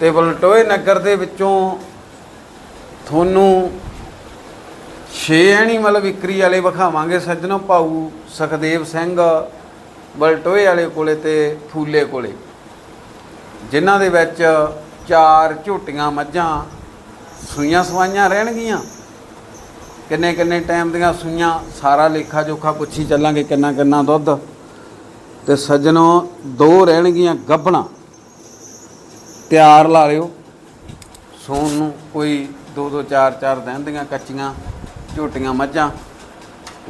ਤੇ ਬਲਟੋਏ ਨਗਰ ਦੇ ਵਿੱਚੋਂ ਤੁਹਾਨੂੰ ਛੇ ਐਨੀਮਲ ਵਿਕਰੀ ਵਾਲੇ ਵਿਖਾਵਾਂਗੇ। ਸੱਜਣੋ ਭਾਊ ਸੁਖਦੇਵ ਸਿੰਘ ਬਲਟੋਏ ਵਾਲੇ ਕੋਲੇ ਤੇ ਫੂਲੇ ਕੋਲੇ, ਜਿਨ੍ਹਾਂ ਦੇ ਵਿੱਚ ਚਾਰ ਝੋਟੀਆਂ ਮੱਝਾਂ ਸੂਈਆਂ ਸਵਾਈਆਂ ਰਹਿਣਗੀਆਂ। ਕਿੰਨੇ ਕਿੰਨੇ ਟਾਈਮ ਦੀਆਂ ਸੂਈਆਂ, ਸਾਰਾ ਲੇਖਾ ਜੋਖਾ ਪੁੱਛੀ ਚੱਲਾਂਗੇ ਕਿੰਨਾ ਕਿੰਨਾ ਦੁੱਧ। ਤੇ ਸੱਜਣੋ ਦੋ ਰਹਿਣਗੀਆਂ ਗੱਭਣਾ ਤਿਆਰ ਲਾ ਲਿਓ। ਸੌਣ ਨੂੰ ਕੋਈ ਦੋ ਦੋ ਚਾਰ ਚਾਰ ਦਿਨ ਦੀਆਂ ਕੱਚੀਆਂ ਝੋਟੀਆਂ ਮੱਝਾਂ।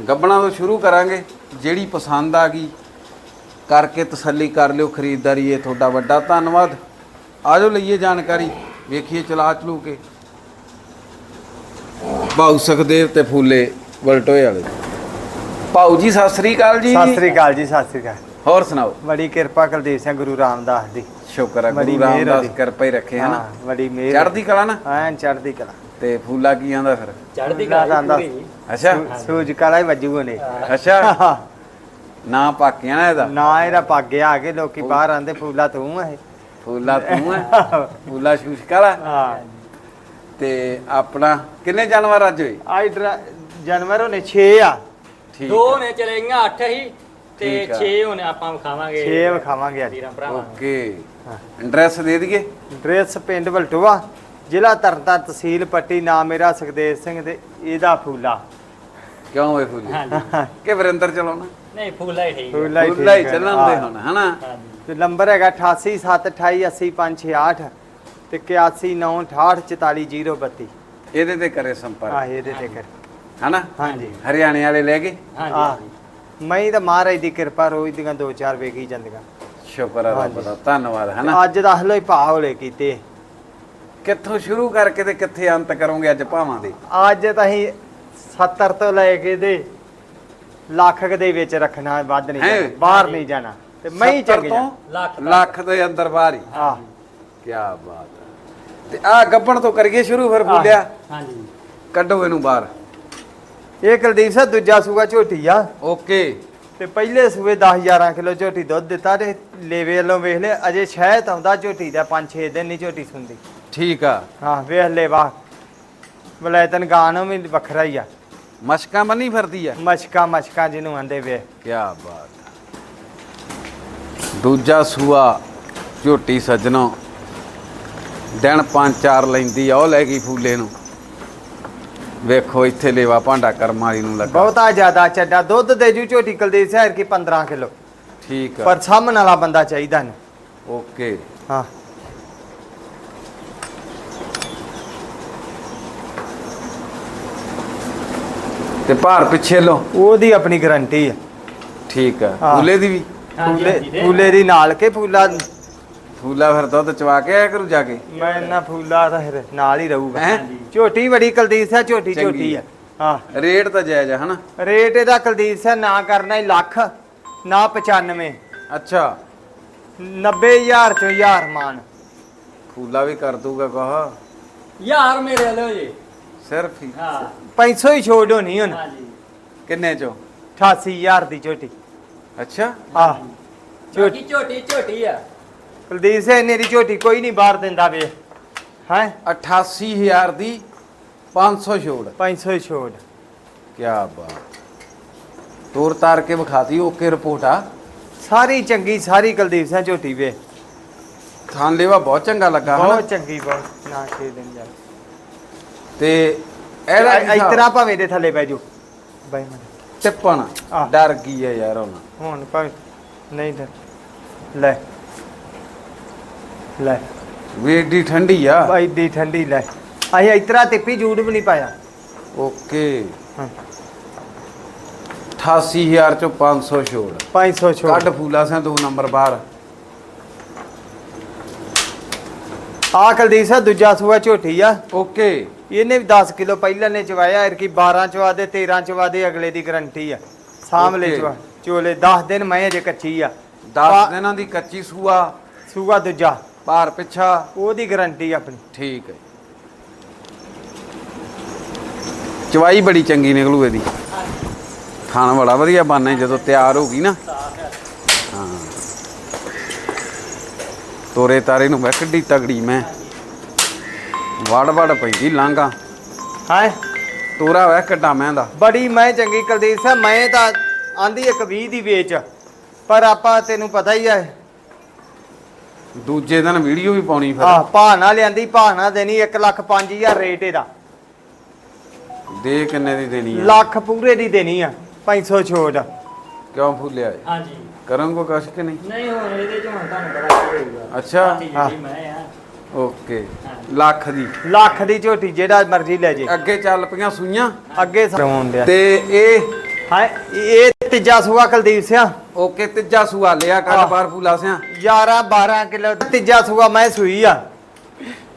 ਗੱਬਣਾ ਤੋਂ ਸ਼ੁਰੂ ਕਰਾਂਗੇ। ਜਿਹੜੀ ਪਸੰਦ ਆ ਗਈ ਕਰਕੇ ਤਸੱਲੀ ਕਰ ਲਿਓ ਖਰੀਦਦਾਰੀ ਇਹ ਤੁਹਾਡਾ ਵੱਡਾ ਧੰਨਵਾਦ। ਆਜੋ ਲਈਏ ਜਾਣਕਾਰੀ ਵੇਖੀਏ ਚਲਾ ਚਲੂ ਕੇ। ਭਾਊ ਸੁਖਦੇਵ ਤੇ ਫੂਲੇ ਵਲਟੋਏ ਵਾਲੇ। ਭਾਊ ਜੀ ਸਤਿ ਸ੍ਰੀ ਅਕਾਲ ਜੀ। ਸਤਿ ਸ੍ਰੀ ਅਕਾਲ ਜੀ ਸਤਿ ਸ੍ਰੀ ਅਕਾਲ। ਹੋਰ ਸੁਣਾਓ? ਬੜੀ ਕਿਰਪਾ ਕੁਲਦੀਪ ਸਿੰਘ ਗੁਰੂ ਰਾਮਦਾਸ ਦੀ। ਸ਼ੁਕਰ ਹੈ ਗੁਰੂ ਰਾਮਦਾਸ। ਕਿਰਪਾ ਹੀ ਰੱਖੇ ਹਨਾ? ਬੜੀ ਮਿਹਰ ਚੜ੍ਹਦੀ ਕਲਾ ਨਾ? ਐਨ ਚੜ੍ਹਦੀ ਕਲਾ। ਤੇ ਫੂਲਾ ਕੀ ਆਂਦਾ ਫਿਰ? ਚੜ੍ਹਦੀ ਕਲਾ ਦਾ ਪੂਰੀ। ਅੱਛਾ। ਸੂ- ਸੂਰਜ ਕਾਲਾ ਹੀ ਵੱਜੂ ਨੇ। ਅੱਛਾ। ਨਾ ਪਾਕਿਆ ਨਾ ਇਹਦਾ? ਨਾ ਇਹਦਾ ਪਾਗਿਆ ਆ ਕੇ ਲੋਕੀ ਬਾਹਰ ਆਂਦੇ ਫੂਲਾ ਤੂੰ ਹੈ ਫੂਲਾ ਤੂੰ ਹੈ ਫੂਲਾ ਸ਼ੂਸ਼ਕ ਵਾਲਾ ਹਾਂ। ਤੇ ਆਪਣਾ ਕਿੰਨੇ ਜਾਨਵਰ ਅੱਜ ਹੋਏ ਆਈ ਜਾਨਵਰ ਹੋਣੇ 6 ਆ। ਠੀਕ ਦੋ। ਨੇ ਚਲੇ ਗਈਆਂ 8 ਹੀ। ਤੇ ਠੀਕ ਆ। 6 ਹੁਣ ਆਪਾਂ ਵਿਖਾਵਾਂਗੇ 6 ਵਿਖਾਵਾਂਗੇ ਅੱਜ। ਵੀਰਾਂ ਭਰਾਵਾਂ ਨੂੰ। ਓਕੇ। ਹਾਂ। ਐਡਰੈਸ ਦੇ ਦਈਏ? ਡਰੈਸ ਪਿੰਡ ਬਲਟੋਆ ਜ਼ਿਲ੍ਹਾ ਤਰਨਤਾਰਨ ਤਹਿਸੀਲ ਪੱਟੀ ਨਾਮ ਮੇਰਾ ਸੁਖਦੇਵ ਸਿੰਘ ਤੇ ਇਹਦਾ ਫੂਲਾ। ਕਿਉਂ ਹੋਏ ਫੂਲੇ? ਹਾਂਜੀ। ਕਿ ਵਰਿੰਦਰ ਚਲਾਉਣਾ? ਨਹੀਂ ਫੁੱਲਾ ਹੀ ਠੀਕ। ਫੂਲਾ ਹੀ ਫੂਲਾ ਹੀ ਠੀਕ ਹੈ। ਚੱਲਣ ਦੇ ਹਾਂ। ਹੁਣ ਹਨਾ? ਹਾਂਜੀ। ਤੇ ਨੰਬਰ ਹੈਗਾ 8872880568 ਤੇ 8196844032 ਇਹਦੇ ਤੇ ਕਰੇ ਸੰਪਰਕ। ਇਹਦੇ ਤੇ ਕਰ। ਹਨਾ? ਹਾਂਜੀ। ਹਰਿਆਣੇ ਵਾਲੇ ਲੈ ਗਏ? ਹਾਂਜੀ। ਮੈਂ ਤਾਂ ਮਹਾਰਾਜ ਦੀ ਕਿਰਪਾ ਰੋਜ਼ ਦੀਆਂ ਦੋ ਚਾਰ ਵੇਖ ਹੀ ਜਾਂਦੀਆਂ। ਸ਼ੁਕਰ ਹੈ ਰੱਬ। ਦਾ ਧੰਨਵਾਦ ਹਨਾ ਅੱਜ ਦਾ ਹਲੋ ਹੀ ਭਾਅ ਹੋਲੇ ਕੀਤੇ। ਕਿੱਥੋਂ ਸ਼ੁਰੂ ਕਰਕੇ ਤੇ ਕਿੱਥੇ ਅੰਤ ਕਰੋਗੇ ਅੱਜ ਭਾਵਾਂ ਦੇ? ਅੱਜ ਤਾਂ ਅਸੀਂ 70 ਤੋਂ ਲੈ ਕੇ ਦੇ ਲੱਖ ਦੇ ਵਿੱਚ ਰੱਖਣਾ ਵੱਧ ਨਹੀਂ ਹੈਂ? ਜਾਣਾ ਬਾਹਰ ਨਹੀਂ ਜਾਣਾ। ਤੇ ਮੈਂ ਹੀ 70 ਚੰਗੀ ਤੋਂ ਲੱਖ ਦੇ ਅੰਦਰ ਬਾਹਰ ਹੀ। ਆ ਕੀ ਬਾਤ ਹੈ। ਤੇ ਆ ਗੱਬਣ ਤੋਂ ਕਰੀਏ ਸ਼ੁਰੂ ਫਿਰ ਆਹ। ਫੁੱਲਿਆ ਹਾਂਜੀ। ਕੱਢੋ ਇਹਨੂੰ ਬਾਹਰ। ਇਹ ਕੁਲਦੀਪ ਸਾਹਿਬ ਦੂਜਾ ਸੂਆ ਝੋਟੀ ਆ। ਓਕੇ। ਤੇ ਪਹਿਲੇ ਸੂਏ 10 11 ਕਿਲੋ ਝੋਟੀ ਦੁੱਧ ਦਿੱਤਾ ਤੇ ਲੇਵੇ ਵੱਲੋਂ ਵੇਖ ਲੈ ਅਜੇ ਸ਼ਹਿਦ ਆਉਂਦਾ ਝੋਟੀ ਦਾ 5-6 ਦਿਨ ਨਹੀਂ ਝੋਟੀ ਸੁੰਦੀ। ਠੀਕ ਆ। ਹਾਂ ਵੇਖ ਲੈ ਵਾ। ਵਲੈਤਨ ਗਾਣੋਂ ਵੀ ਵੱਖਰਾ ਹੀ ਆ। ਮਸ਼ਕਾਂ ਬੰਨੀ ਫਿਰਦੀ ਆ। ਮਸ਼ਕਾ ਮਸ਼ਕਾ ਜਿਹਨੂੰ ਆਂਦੇ ਵੇ। ਕੀ ਬਾਤ। ਦੂਜਾ ਸੂਆ ਝੋਟੀ ਸੱਜਣੋ ਦਿਨ ਪੰਜ ਚਾਰ ਲੈਂਦੀ ਆ ਉਹ ਲੈ ਗਈ ਫੂਲੇ ਨੂੰ। ਵੇਖੋ ਇੱਥੇ ਲੇਵਾ ਭਾਂਡਾ ਕਰਮ ਵਾਲੀ ਨੂੰ ਲੱਗਾ। ਬਹੁਤਾ ਜ਼ਿਆਦਾ ਚੱਡਾ। ਦੁੱਧ ਦੇ ਜੂ ਝੋਟੀ ਕੁਲਦੀਪ ਸਾਹਿਬ ਕੀ 15 ਕਿਲੋ। ਠੀਕ ਆ। ਪਰ ਸਾਹਮਣ ਵਾਲਾ ਬੰਦਾ ਚਾਹੀਦਾ ਨੇ। ਓਕੇ। ਹਾਂ। ਤੇ ਭਾਰ ਪਿੱਛੇ ਲੋ ਉਹਦੀ ਆਪਣੀ ਗਰੰਟੀ ਆ। ਠੀਕ ਆ। ਹਾਂ। ਫੂਲੇ ਦੀ ਵੀ। ਹਾਂਜੀ, ਫੂਲੇ ਹਾਂਜੀ, ਦੇ। ਫੂਲੇ ਦੀ ਨਾਲ ਕੇ ਫੂਲਾ ਫੂਲਾ ਫਿਰ ਦੁੱਧ ਚਵਾ ਕੇ ਆਇਆ ਕਰੂ ਜਾ ਕੇ? ਮੈਂ ਨਾ ਫੂਲਾ ਤਾਂ ਫਿਰ ਨਾਲ ਹੀ ਰਹੂਗਾ। ਹੈਂ? ਝੋਟੀ ਬੜੀ ਕੁਲਦੀਪ ਸਾਹਿਬ ਝੋਟੀ ਚੰਗੀ ਝੋਟੀ ਆ। ਹਾਂ। ਰੇਟ ਤਾਂ ਜਾਇਜ਼ ਆ ਹਨਾ? ਰੇਟ ਇਹਦਾ ਕੁਲਦੀਪ ਸਿੰਘ ਨਾ ਕਰਨਾ ਹੀ ਲੱਖ ਨਾ 95 ਅੱਛਾ। 90000 ਚੋਂ ਹਜ਼ਾਰ ਮਾਨ। ਫੂਲਾ ਵੀ ਕਰ ਦੂਗਾ ਕਹਾ। ਯਾਰ ਮੇਰੇ ਲੋ ਜੀ। ਸਿਰਫ ਹੀ। ਹਾਂ। 500 ਹੀ ਛੋੜ ਹੋਣੀ ਹੁਣ। ਹਾਂਜੀ ਕਿੰਨੇ ਚੋਂ? 88000 ਦੀ ਝੋਟੀ। ਅੱਛਾ। ਆ ਝੋਟੀ ਝੋਟੀ ਝੋਟੀ ਆ। ਕੁਲਦੀਪ ਸਿੰਘ ਨੇ ਦੀ ਝੋਟੀ ਕੋਈ ਨਹੀਂ ਬਾਹਰ ਦਿੰਦਾ ਵੇ। ਹੈ? 88000 ਦੀ 500 ਛੋੜ। 500 ਹੀ ਛੋੜ। ਕੀ ਬਾਤ। ਤੋਰ ਤਾਰ ਕੇ ਵਿਖਾਤੀ ਓਕੇ ਰਿਪੋਰਟ ਆ। ਸਾਰੀ ਚੰਗੀ ਸਾਰੀ ਕੁਲਦੀਪ ਸਿੰਘ ਝੋਟੀ ਵੇ। ਥਾਨ ਲੈਵਾ ਬਹੁਤ ਚੰਗਾ ਲੱਗਾ ਹਨਾ? ਬਹੁਤ ਚੰਗੀ ਬਹੁਤ ਨਾ ਛੇ ਦਿਨ ਜਾ ਤੇ ਇਹਦਾ? ਤਰ੍ਹਾਂ ਭਾਵੇਂ ਦੇ ਥੱਲੇ ਬਹਿ ਜਾਓ ਬਾਈ ਮਨ ਟਿੱਪਣ। ਆਹ। ਡਰ ਗਈ ਆ ਯਾਰ ਹੁਣ। ਹੁਣ ਭਾਵੇਂ ਨਹੀਂ ਡਰ। ਲੈ। ਲੈ। ਵੇਡੀ ਠੰਡੀ ਆ? ਬਾਈ ਦੀ ਠੰਡੀ ਲੈ। ਅਸੀਂ ਇਤਰਾ ਤਿੱਪੀ ਜੂੜ ਵੀ ਨਹੀਂ ਪਾਇਆ। ਓਕੇ। ਹਾਂ। 88000 ਚੋਂ 500 ਛੋੜ। 500 ਛੋੜ। ਕੱਢ ਫੂਲਾ ਸਿਆ ਦੋ ਨੰਬਰ ਬਾਹਰ। ਆ ਕੁਲਦੀਪ ਸਿੰਘ ਦੂਜਾ ਸੂਆ ਝੋਟੀ ਆ। ਓਕੇ। ਇਹਨੇ ਵੀ 10 ਕਿਲੋ ਪਹਿਲਾਂ ਨੇ ਚਵਾਇਆ ਇਰ ਕੀ 12 ਚਵਾ ਦੇ 13 ਚਵਾ ਦੇ ਅਗਲੇ ਦੀ ਗਰੰਟੀ ਆ। ਸਾਹਮਣੇ Okay. ਚਵਾ। ਚੋਲੇ 10 ਦਿਨ ਮੈਂ ਅਜੇ ਕੱਚੀ ਆ। 10 ਪਾ- ਦਿਨਾਂ ਦੀ ਕੱਚੀ ਸੂਆ। ਸੂਆ ਦੂਜਾ। ਭਾਰ ਪਿੱਛਾ। ਉਹਦੀ ਗਰੰਟੀ ਆਪਣੀ। ਠੀਕ ਹੈ ਚਵਾਈ ਬੜੀ ਚੰਗੀ ਨਿਕਲੂ ਇਹਦੀ। ਖਾਣ ਬੜਾ ਵਧੀਆ ਬਣਨਾ ਜਦੋਂ ਤਿਆਰ ਹੋ ਗਈ ਨਾ। ਹਾਂ। ਤੋਰੇ ਤਾਰੇ ਨੂੰ ਮੈਂ ਕਿੱਡੀ ਤਗੜੀ ਮੈਂ। ਵੜ ਵੜ ਪੈਂਦੀ ਲਾਂਗਾ ਹਾਂ? ਤੋਰਾ ਵੈ ਕਿੱਡਾ ਮੈਂ ਦਾ ਬੜੀ ਮੈਂ ਚੰਗੀ ਕੁਲਦੀਪ ਸਿੰਘ ਮੈਂ ਤਾਂ ਆਂਦੀ ਇੱਕ 20 ਦੀ ਵੇਚ। ਪਰ ਆਪਾਂ ਤੈਨੂੰ ਪਤਾ ਹੀ ਆ ਦੂਜੇ ਦਿਨ ਵੀਡੀਓ ਵੀ ਪਾਉਣੀ ਆ ਫਿਰ ਭਾਣਾ ਲਿਆਂਦੀ ਭਾਣਾ ਦੇਣੀ 1 ਲੱਖ 5000 ਰੇਟ ਇਹਦਾ। ਦੇ ਕਿੰਨੇ ਦੀ ਦੇਣੀ ਆ? ਲੱਖ ਪੂਰੇ ਦੀ ਦੇਣੀ ਆ 500 ਛੋਟ। ਕਿਉਂ ਫੁੱਲਿਆ ਏ? ਹਾਂਜੀ। ਕਰਾਂਗੋ ਕਸ਼ ਕਿ ਨਹੀਂ? ਨਹੀਂ ਹੁਣ ਇਹਦੇ ਚ ਹੁਣ ਤੁਹਾਨੂੰ ਬੜਾ ਕੀ ਹੋਊਗਾ ਅੱਛਾ। ਜਿਹੜੀ ਮੈਂ ਆ। ਓਕੇ। ਲੱਖ ਦੀ। ਲੱਖ ਦੀ ਝੋਟੀ ਜਿਹੜਾ ਮਰਜ਼ੀ ਲੈ ਜੇ। ਅੱਗੇ ਚੱਲ ਪਈਆਂ ਸੂਈਆਂ। ਅੱਗੇ ਸਰਵਾਉਣ ਦਿਆ ਤੇ ਇਹ ਹਾਂ ਇਹ ਤੀਜਾ ਸੂਆ ਕੁਲਦੀਪ ਸਿੰਘ ਓਕੇ ਤੀਜਾ ਸੂਆ ਲਿਆ ਆਹ। ਬਾਰ ਫੂਲਾ ਸਿਆ। 11 12 ਕਿਲੋ ਤੀਜਾ ਸੂਆ ਮੈਂ ਸੂਈ ਆ।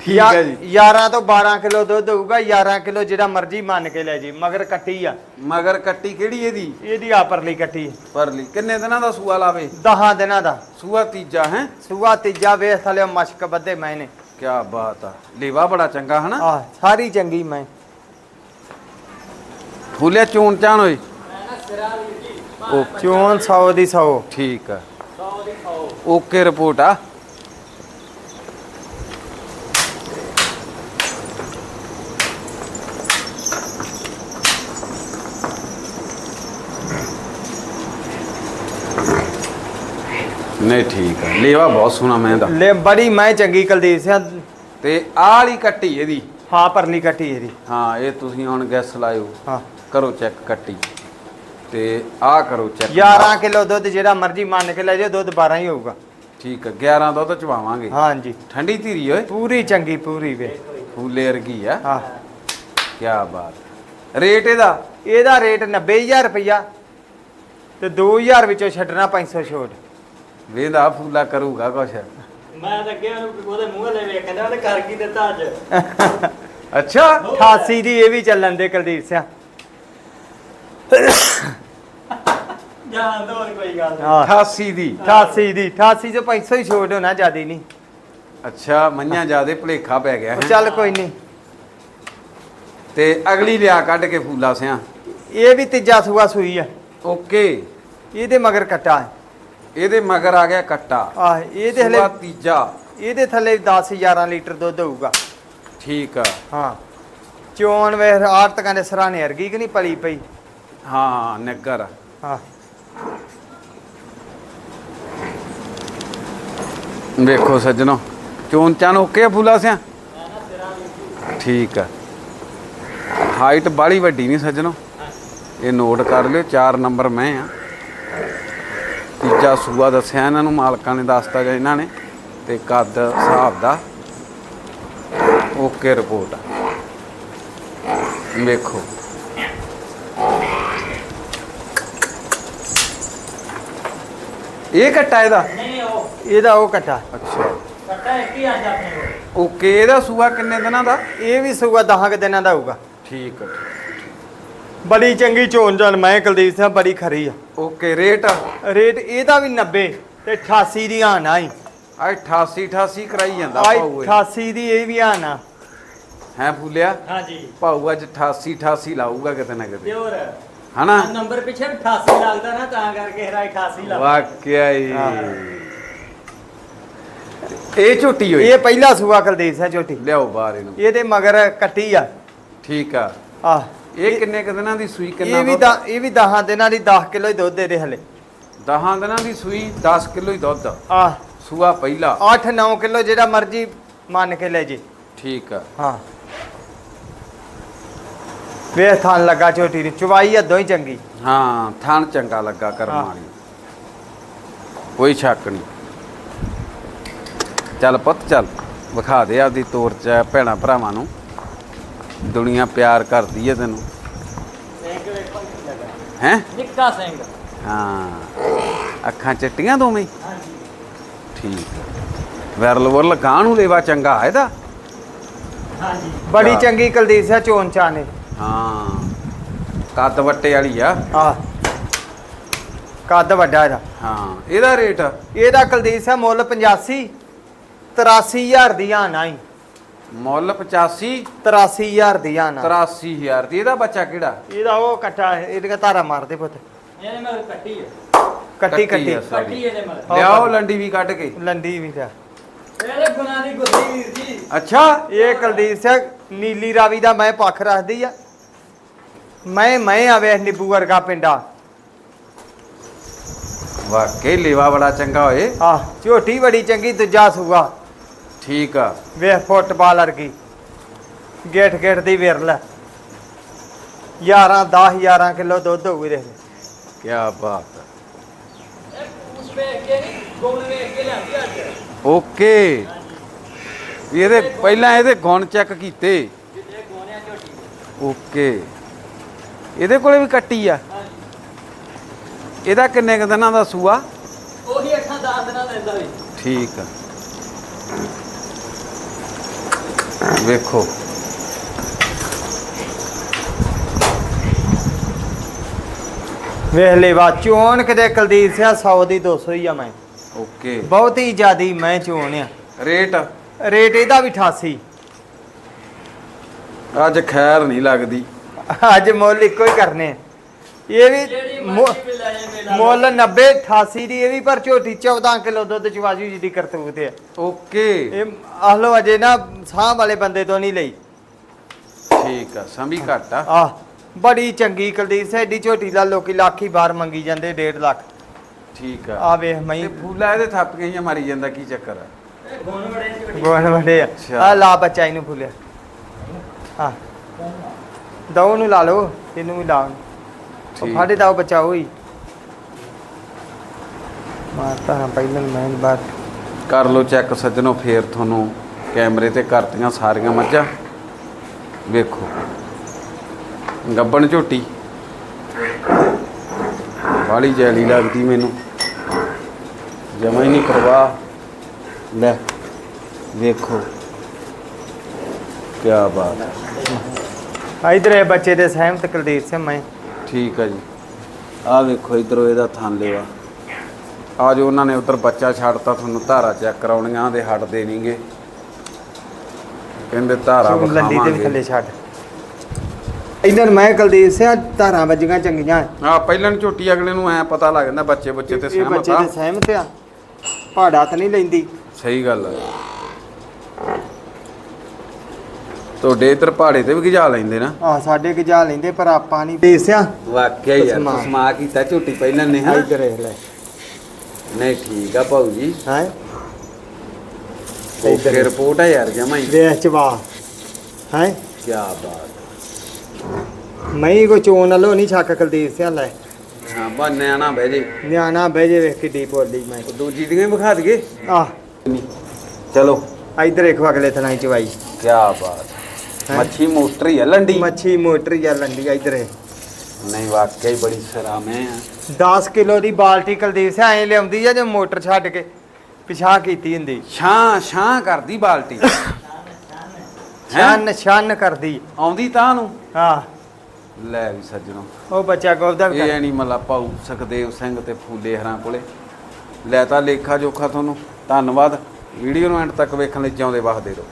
ਠੀਕ ਹੈ ਜੀ। 11 ਤੋਂ 12 ਕਿਲੋ ਦੁੱਧ ਹੋਊਗਾ 11 ਕਿਲੋ ਜਿਹੜਾ ਮਰਜ਼ੀ ਮੰਨ ਕੇ ਲੈ ਜੀ ਮਗਰ ਕੱਟੀ ਆ। ਮਗਰ ਕੱਟੀ ਕਿਹੜੀ ਇਹਦੀ? ਇਹਦੀ ਆਪਰਲੀ ਕੱਟੀ। ਪਰਲੀ। ਕਿੰਨੇ ਦਿਨਾਂ ਦਾ ਸੂਆ ਲਾਵੇ? 10 ਦਿਨਾਂ ਦਾ। ਸੂਆ ਤੀਜਾ ਹੈ? ਸੂਆ ਤੀਜਾ ਵੇਖ ਥਲੇ ਮਸ਼ਕ ਬੱਦੇ ਮੈਨੇ ਕੀ ਬਾਤ ਆ। ਲੇਵਾ ਬੜਾ ਚੰਗਾ ਹਨਾ? ਆ ਸਾਰੀ ਚੰਗੀ ਮੈਂ। ਫੂਲਿਆ ਚੋਣ ਚਾਣ ਹੋਏ ਓਕੇ ਚੋਣ 100 ਦੀ 100 ਠੀਕ ਆ। ਓਕੇ ਰਿਪੋਰਟ ਆ। ਨਹੀਂ ਠੀਕ ਆ। ਲੇਵਾ ਬਹੁਤ ਸੋਹਣਾ ਮੈਂ ਦਾ ਲੈ ਬੜੀ ਮੈਂ ਚੰਗੀ ਕੁਲਦੀਪ ਸਿੰਘ। ਤੇ ਆਹ ਵਾਲੀ ਕੱਟੀ ਇਹਦੀ। ਹਾਂ ਪਰਲੀ ਕੱਟੀ ਇਹਦੀ। ਹਾਂ ਇਹ ਤੁਸੀਂ ਹੁਣ ਗੈਸ ਲਾਇਓ। ਹਾਂ। ਕਰੋ ਚੈੱਕ ਕੱਟੀ। ਤੇ ਆਹ ਕਰੋ ਚੈੱਕ 11 ਕਿਲੋ ਦੁੱਧ ਜਿਹੜਾ ਮਰਜ਼ੀ ਮੰਨ ਕੇ ਲੈ ਜਾਓ ਦੁੱਧ 12 ਹੀ ਹੋਊਗਾ। ਠੀਕ ਆ 11 ਦੁੱਧ ਚਵਾਵਾਂਗੇ। ਹਾਂਜੀ। ਠੰਡੀ ਧੀਰੀ ਓਏ। ਪੂਰੀ ਚੰਗੀ ਪੂਰੀ ਵੇ। ਫੂਲੇ ਵਰਗੀ ਆ। ਹਾਂ। ਕੀ ਬਾਤ। ਰੇਟ ਇਹਦਾ? ਇਹਦਾ ਰੇਟ 90000 ਰੁਪਇਆ ਤੇ 2000 ਵਿੱਚੋਂ ਛੱਡਣਾ 500 ਛੋਟ। ਵੇਦਾ ਫੂਲਾ ਕਰੂਗਾ ਕੁਛ। ਮੈਂ ਤਾਂ ਅੱਗੇ ਉਹਨੂੰ ਉਹਦੇ ਮੂੰਹ ਲੈ ਵੇਖਦਾ ਉਹਨੇ ਕਰ ਕੀ ਦਿੱਤਾ ਅੱਜ। ਅੱਛਾ। 88 ਦੀ ਇਹ ਵੀ ਚੱਲਣ ਦੇ ਕੁਲਦੀਪ ਸਿੰਘ ਜਾਣ ਦੋ ਹੋਰ ਕੋਈ ਗੱਲ ਨਹੀਂ। ਹਾਂ। 88 ਦੀ। 88 ਦੀ 88 ਚੋਂ 500 ਹੀ ਛੋਟ ਹੋਣਾ ਜਿਆਦੀ ਨਹੀਂ। ਅੱਛਾ ਮੰਨਿਆ ਜਿਆਦੇ ਭਲੇਖਾ ਪੈ ਗਿਆ ਉਹ ਹੈਂ। ਚੱਲ ਕੋਈ ਨਹੀਂ। ਤੇ ਅਗਲੀ ਲਿਆ ਕੱਢ ਕੇ ਫੂਲਾ ਸਿਆ। ਇਹ ਵੀ ਤੀਜਾ ਸੂਆ ਸੂਈ ਆ। ਓਕੇ। ਇਹਦੇ ਮਗਰ ਕੱਟਾ ਹੈ। ਇਹਦੇ ਮਗਰ ਆ ਗਿਆ ਕੱਟਾ। ਆ ਇਹਦੇ ਹਲੇ ਸੂਆ ਤੀਜਾ। ਇਹਦੇ ਥੱਲੇ 10 11 ਲੀਟਰ ਦੁੱਧ ਹੋਊਗਾ। ਠੀਕ ਆ। ਹਾਂ। ਚੋਣ ਵੇਖ ਆਰਤਕਾਂ ਦੇ ਸਰਾਣੇ ਵਰਗੀ ਕਿ ਨਹੀਂ ਪਲੀ ਪਈ? ਹਾਂ ਨਿੱਗਰ ਹਾਂ। ਵੇਖੋ ਸੱਜਣੋ, ਚੋਣ ਚਾਨ ਓਕੇ ਆ ਫੂਲਾ ਸਿਆ? ਠੀਕ ਆ। ਹਾਈਟ ਬਾਲੀ ਵੱਡੀ ਨਹੀਂ ਸੱਜਣੋ। ਇਹ ਨੋਟ ਕਰ ਲਿਓ 4 ਨੰਬਰ ਮੈਂ ਆ। ਤੀਜਾ ਸੂਆ ਦੱਸਿਆ ਇਹਨਾਂ ਨੂੰ, ਮਾਲਕਾਂ ਨੇ ਦੱਸਤਾ ਜਾਂ ਇਹਨਾਂ ਨੇ, ਤੇ ਕੱਦ ਹਿਸਾਬ ਦਾ। ਓਕੇ ਰਿਪੋਰਟ ਆ। ਵੇਖੋ। ਇਹ ਕੱਟਾ ਇਹਦਾ? ਨਹੀਂ ਉਹ। ਇਹਦਾ ਉਹ ਕੱਟਾ ਅੱਛਾ। ਕੱਟਾ ਇੱਕ ਹੀ ਅੱਜ ਆਪਣੇ ਕੋਲ। ਓਕੇ ਇਹਦਾ ਸੂਆ ਕਿੰਨੇ ਦਿਨਾਂ ਦਾ? ਇਹ ਵੀ ਸੂਆ 10 ਕੁ ਦਿਨਾਂ ਦਾ ਹੋਊਗਾ। ਠੀਕ ਬੜੀ ਚੰਗੀ ਚੋਣ ਜਾਨ ਮੈਂ ਕੁਲਦੀਪ ਸਿੰਘ ਬੜੀ ਖਰੀ ਆ। Okay rate? ਰੇਟ ਇਹਦਾ ਵੀ 90 ਤੇ 88 ਦੀ ਆਣਾ ਹੀ ਆ 88 88 ਕਰਾਈ ਜਾਂਦਾ ਭਾਊ 88 ਦੀ ਇਹ ਵੀ ਆਣਾ ਹੈ ਫੁੱਲਿਆ? ਹਾਂਜੀ। ਭਾਊ ਅੱਜ 88 88 ਲਾਊਗਾ ਕਿਤੇ ਨਾ ਕਿਤੇ। ਪਿਓਰ। ਹਨਾ? ਨੰਬਰ ਪਿੱਛੇ 88 ਲੱਗਦਾ ਨਾ ਤਾਂ ਕਰਕੇ ਹਰਾ 88 ਲੱਗਦਾ। ਵਾਕਿਆ ਹੀ। ਇਹ ਝੋਟੀ ਹੋਈ? ਇਹ ਪਹਿਲਾ ਸੂਆ ਕੁਲਦੀਪ ਸਿੰਘ ਝੋਟੀ। ਲਿਆਓ ਬਾਹਰ ਇਹਨੂੰ। ਇਹਦੇ ਮਗਰ ਕੱਟੀ ਆ। ਠੀਕ ਆ। ਆ। ਇਹ ਕਿੰਨੇ ਕੁ ਦਿਨਾਂ ਦੀ ਸੂਈ ਕਿੰਨਾ ਇਹ ਵੀ? ਦਾ ਇਹ ਵੀ 10 ਦਿਨਾਂ ਦੀ 10 ਕਿਲੋ ਹੀ ਦੁੱਧ ਦੇ ਦੇ ਹਲੇ। ਦਹਾਂ ਦਿਨਾਂ ਦੀ ਸੂਈ 10 ਕਿਲੋ ਹੀ ਦੁੱਧ। ਆ। ਸੂਆ ਪਹਿਲਾ। 8-9 ਕਿਲੋ ਜਿਹੜਾ ਮਰਜ਼ੀ ਮੰਨ ਕੇ ਲੈ ਜੇ। ਠੀਕ ਆ। ਹਾਂ। ਵੇਖ ਥਾਨ ਲੱਗਾ ਝੋਟੀ ਦੀ ਚੁਵਾਈ ਅੱਧੋ ਹੀ ਚੰਗੀ। ਹਾਂ ਥਣ ਚੰਗਾ ਲੱਗਾ ਕਰਮ ਹਾਂ। ਵਾਲੀ ਕੋਈ ਸ਼ੱਕ ਨਹੀਂ। ਚੱਲ ਪੁੱਤ ਚੱਲ ਵਿਖਾ ਦੇ ਆਪਦੀ ਤੋਰ ਚ ਭੈਣਾ ਭਰਾਵਾਂ ਨੂੰ। ਦੁਨੀਆ ਪਿਆਰ ਕਰਦੀ ਹੈ ਤੈਨੂੰ। ਹੈ? ਨਿੱਕਾ ਸਿੰਘ। ਹਾਂ। ਅੱਖਾਂ ਚਿੱਟੀਆਂ ਦੋਵੇਂ? ਠੀਕ ਆ। ਵਿਰਲ ਵਰਲ ਗਾਂ ਨੂੰ ਲੇਵਾ ਚੰਗਾ ਇਹਦਾ। ਹਾਂਜੀ। ਬੜੀ। ਚੰਗੀ ਕੁਲਦੀਪ ਸਿੰਘ ਚੋਣ ਚਾਨੇ ਹਾਂ। ਕੱਦ ਵੱਟੇ ਵਾਲੀ ਆ। ਆ ਕੱਦ ਵੱਡਾ ਇਹਦਾ। ਹਾਂ ਇਹਦਾ ਰੇਟ? ਇਹਦਾ ਕੁਲਦੀਪ ਸਿੰਘ ਮੁੱਲ 85 83000 ਦੀ ਆਣਾ ਹੀ ਮੁੱਲ 85 83000 ਦੀ ਆਣਾ 83000 ਦੀ। ਇਹਦਾ ਬੱਚਾ ਕਿਹੜਾ? ਇਹਦਾ ਉਹ ਕੱਟਾ ਇਹਦੀਆਂ ਧਾਰਾ ਮਾਰਦੇ ਪੁੱਤ। ਇਹਨੇ ਕੱਟੀ ਹੈ ਕੱਟੀ ਇਹਦੇ। ਲਿਆਓ ਲੰਡੀ ਵੀ ਕੱਢ ਕੇ। ਲੰਡੀ ਵੀ ਦਾ ਇਹਦੇ ਗੁਣਾ ਦੀ ਗੁੱਸੀ ਵੀਰ ਜੀ। ਅੱਛਾ। ਇਹ ਕੁਲਦੀਪ ਸਿੰਘ ਨੀਲੀ ਰਾਵੀ ਦਾ ਮੈਂ ਪੱਖ ਰੱਖਦੀ ਆ। ਮੈਂ ਮੈਂ ਆਵੇ ਨਿੱਬੂ ਵਰਗਾ ਪਿੰਡਾ ਵਾਕਈ ਲੇਵਾ ਬੜਾ ਚੰਗਾ ਹੋਏ ਆ ਝੋਟੀ ਬੜੀ ਚੰਗੀ ਦੂਜਾ ਸੂਆ। ਠੀਕ ਆ। ਵੇਖ ਫੁੱਟਬਾਲ ਵਰਗੀ। ਗੇਟ ਗੇਟ ਦੀ ਵਿਰਲ। 11 10 11 ਕਿਲੋ ਦੁੱਧ ਹੋਊ ਇਹਦੇ ਕੀ ਬਾਤ ਓਕੇ। ਵੀ ਇਹਦੇ ਪਹਿਲਾਂ ਇਹਦੇ ਗੁਣ ਚੈੱਕ ਕੀਤੇ। ਓਕੇ। ਇਹਦੇ ਕੋਲੇ ਵੀ ਕੱਟੀ ਆ। ਇਹਦਾ ਕਿੰਨੇ ਕੁ ਦਿਨਾਂ ਦਾ ਸੂਆ? ਉਹੀ ਅੱਖਾਂ ਦਾਸ ਦਿਨਾਂ ਲੈਂਦਾ ਵੀ। ਠੀਕ ਆ। ਵੇਖੋ। ਵੇਖ ਲੈ ਵਾ ਚੋਣ ਕਿਤੇ ਕੁਲਦੀਪ ਸਿੰਘ 100 ਦੀ 200 ਹੀ ਆ ਮੈਂ। ਓਕੇ। ਬਹੁਤ ਹੀ ਜ਼ਿਆਦੀ ਮੈਂ ਚੋਣ ਆ। ਰੇਟ? ਰੇਟ ਇਹਦਾ ਵੀ 88 ਅੱਜ ਖੈਰ ਨਹੀਂ ਲੱਗਦੀ। ਅੱਜ ਮੁੱਲ ਇੱਕੋ ਹੀ ਕਰਨੇ ਆ। ਇਹ ਵੀ ਮੁ- ਮੇਲਾ ਮੁੱਲ 90 88 ਦੀ ਇਹ ਵੀ ਪਰ ਝੋਟੀ 14 ਕਿਲੋ ਦੁੱਧ ਚਵਾਜੂ ਜੀ ਦੀ ਕਰਤੂਤ ਹੈ ਓਕੇ। ਇਹ ਆਹ ਲੋ ਅਜੇ ਨਾ ਸਾਹ ਵਾਲੇ ਬੰਦੇ ਤੋਂ ਨਹੀਂ ਲਈ। ਠੀਕ ਆ ਸਮੀ ਘੱਟ ਆ। ਆ ਬੜੀ ਚੰਗੀ ਕੁਲਦੀਪ ਸਿੰਘ ਝੋਟੀ ਦਾ ਲੋਕੀ ਲੱਖ ਹੀ ਬਾਹਰ ਮੰਗੀ ਜਾਂਦੇ 1.5 ਲੱਖ। ਠੀਕ ਆ। ਆ ਵੇਖ ਮਈ ਤੇ ਫੂਲਾ ਇਹਦੇ ਥੱਪ ਗਈਆਂ ਮਾਰੀ ਜਾਂਦਾ ਕੀ ਚੱਕਰ ਆ? ਗੁਣ ਵੜੇ ਆ। ਅੱਛਾ। ਆ ਲਾ ਬੱਚਾ ਇਹਨੂੰ ਫੁੱਲਿਆ। ਆ ਦੋ ਨੂੰ ਲਾ ਲਓ ਇਹਨੂੰ ਵੀ ਲਾ। ਉਹ ਠੀਕ। ਫਾੜੇ ਦਾ ਬੱਚਾ ਹੋਈ ਮਾਰਤਾ ਹਾਂ ਪਹਿਲਾਂ ਮੈਂ ਬਾਤ ਕਰ ਲਓ ਚੈੱਕ ਸੱਜਣੋ ਫੇਰ ਤੁਹਾਨੂੰ ਕੈਮਰੇ ਤੇ ਕਰਤੀਆਂ ਸਾਰੀਆਂ ਮੱਝਾਂ। ਵੇਖੋ। ਗੱਬਣ ਝੋਟੀ। ਵਾਲੀ ਜੈਲੀ ਲੱਗਦੀ ਮੈਨੂੰ। ਜਮਾ ਹੀ ਨਹੀਂ ਪਰਵਾਹ। ਲੈ ਵੇਖੋ। ਕੀ ਬਾਤ। ਹੈ ਇਧਰ ਇਹ ਬੱਚੇ ਦੇ ਸਹਿਮਤ ਕੁਲਦੀਪ ਸਿੰਘ ਮੈਂ। ਠੀਕ ਆ ਜੀ। ਆਹ ਵੇਖੋ ਇਧਰੋਂ ਇਹਦਾ ਥਣ ਲਿਆ ਆ ਜੋ ਉਹਨਾਂ ਨੇ ਉਧਰ ਬੱਚਾ ਛੱਡਤਾ ਤੁਹਾਨੂੰ ਧਾਰਾ ਚੈੱਕ ਕਰਾਉਣੀਆਂ ਦੇ ਹਟਦੇ ਨਹੀਂਗੇ। ਕਹਿੰਦੇ ਧਾਰਾ ਵੀ ਵਿਖਾਵਾਂਗੇ। ਥੱਲੇ ਛੱਡ। ਇਧਰ ਮੈਂ ਕੁਲਦੀਪ ਸਿੰਘ ਧਾਰਾਂ ਵੱਜੀਆਂ ਚੰਗੀਆਂ। ਆ ਪਹਿਲਾਂ ਨੂੰ ਝੋਟੀ ਅਗਲੇ ਨੂੰ ਐ ਪਤਾ ਲੱਗ ਜਾਂਦਾ ਬੱਚੇ ਬੱਚੇ ਤੇ ਸਹਿਮਤ ਬੱਚੇ ਆ। ਦੇ ਸਹਿਮਤ ਆ। ਪਹਾੜਾ ਤਾਂ ਨਹੀਂ ਲੈਂਦੀ। ਸਹੀ ਗੱਲ ਆ। ਤੁਹਾਡੇ ਇਧਰ ਪਹਾੜੇ ਤੇ ਵੀ ਗਿਜਾ ਲੈਂਦੇ ਨਾ? ਆ ਸਾਡੇ ਗਜਾ ਲੈਂਦੇ ਪਰ ਆਪਾਂ ਨਹੀਂ ਦੇਸਿਆ ਵਾਕਿਆ ਯਾਰ, ਤੂੰ ਸਮਾ ਕੀਤਾ ਝੋਟੀ ਪਹਿਲਾਂ ਨੇ ਹਾਂ ਇਧਰ ਇਹ ਲੈ। ਨਹੀਂ ਠੀਕ ਆ ਭਾਊ ਜੀ। ਹੈ? ਓਕੇ ਰਿਪੋਰਟ ਆ ਯਾਰ ਜਮਾ ਹੀ। ਵੇਖ ਚਵਾ ਹੈ? ਕੀ ਬਾਤ। ਮੈਂ ਕੋ ਚੋਣ ਵੱਲੋਂ ਨਹੀਂ ਛੱਕ ਕੁਲਦੀਪ ਸਿੰਘ ਲੈ। ਹਾਂ ਬਾ ਨਿਆਣਾ ਬਹਿ ਜੇ। ਨਿਆਣਾ ਬਹਿ ਜੇ ਵੇਖ ਕਿੱਡੀ ਪੋਲੀ ਮੈਂ। ਦੂਜੀ ਦੀਆਂ ਵੀ ਵਿਖਾ ਦਈਏ। ਆ। ਚਲੋ। ਇਧਰ ਦੇਖੋ ਅਗਲੇ ਥਣਾਈ ਚਵਾਈ ਕੀ ਬਾਤ। ਮੱਛੀ ਮੋਟਰੀ ਹੈ ਲੰਡੀ। ਮੱਛੀ ਮੋਟਰ ਜਾਂ ਲੰਡੀ ਇਧਰ। ਨਹੀਂ ਵਾਕਿਆ ਹੀ ਬੜੀ ਸਰਾਮੇ ਆ 10 ਕਿਲੋ ਦੀ ਬਾਲਟੀ ਕੁਲਦੀਪ ਸਿੰਘ ਐ ਲਿਆਉਂਦੀ ਆ ਜੇ ਮੋਟਰ ਛੱਡ ਕੇ ਪਿਛਾਂ ਕੀਤੀ ਹੁੰਦੀ। ਛਾਂ ਛਾਂ ਕਰਦੀ ਬਾਲਟੀ। ਹੈਂ? ਛੰਨ ਛੰਨ ਕਰਦੀ। ਆਉਂਦੀ ਤਾਂ ਨੂੰ? ਆ ਲੈ ਵੀ ਸੱਜਣੋ। ਉਹ ਬੱਚਾ ਗੋਬਦਾ ਇਹ ਐਨੀਮਲ ਆਪਾਂ ਪਾਉ ਸੁਖਦੇਵ ਸਿੰਘ ਤੇ ਫੂਲੇ ਹਰਾਂ ਕੋਲੇ। ਲੈ ਤਾਂ ਲੇਖਾ ਜੋਖਾ ਤੁਹਾਨੂੰ। ਧੰਨਵਾਦ। ਵੀਡੀਓ ਨੂੰ ਐਂਡ ਤੱਕ ਵੇਖਣ ਲਈ ਜਿਉਂਦੇ ਵਸਦੇ ਰਹੋ।